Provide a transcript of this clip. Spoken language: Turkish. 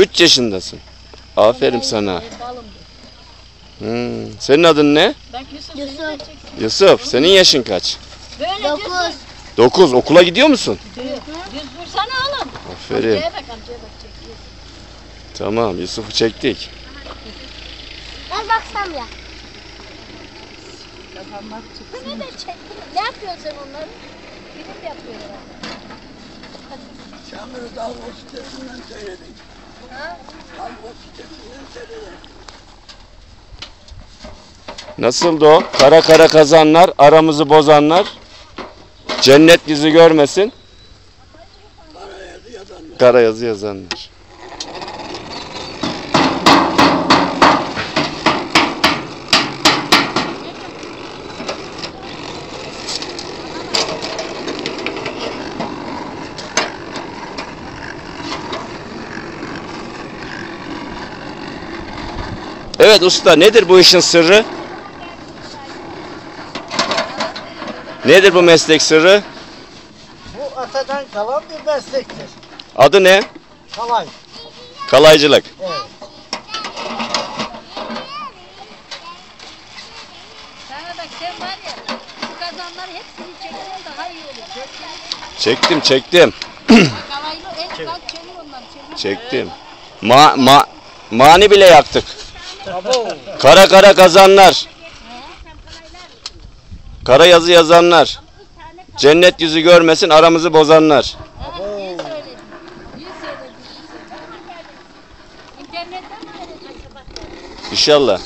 3 yaşındasın. Aferin sana. Balım. Hmm. Senin adın ne? Yusuf, Yusuf. Senin yaşın kaç? Böyle Dokuz. düz 9. Okula gidiyor musun? dur. Düz dursana oğlum. Aferin. Amcaya bak amcaya bak çekiyor. Tamam Yusuf'u çektik. Ben baksam ya. Kazanmak çıksın. Çek. Ne yapıyorsun sen onları? Film yapıyor herhalde. Çamları dalga sitesinden seyredin. Nasıldı o? Kara kara kazanlar, aramızı bozanlar. Cennet yüzü görmesin. Kara yazı yazanlar. Kara yazı yazanlar. Evet usta nedir bu işin sırrı? Nedir bu meslek sırrı? Bu atadan kalan bir meslektir. Adı ne? Kalay. Kalaycılık. Evet. Sana bak sen var ya bu kazanları hepsini çekiyorsun daha iyi olur. Çektim çektim. Çektim. Ma, ma, mani bile yaktık. Kara kara kazanlar. Kara yazı yazanlar. Cennet yüzü görmesin aramızı bozanlar. İnşallah.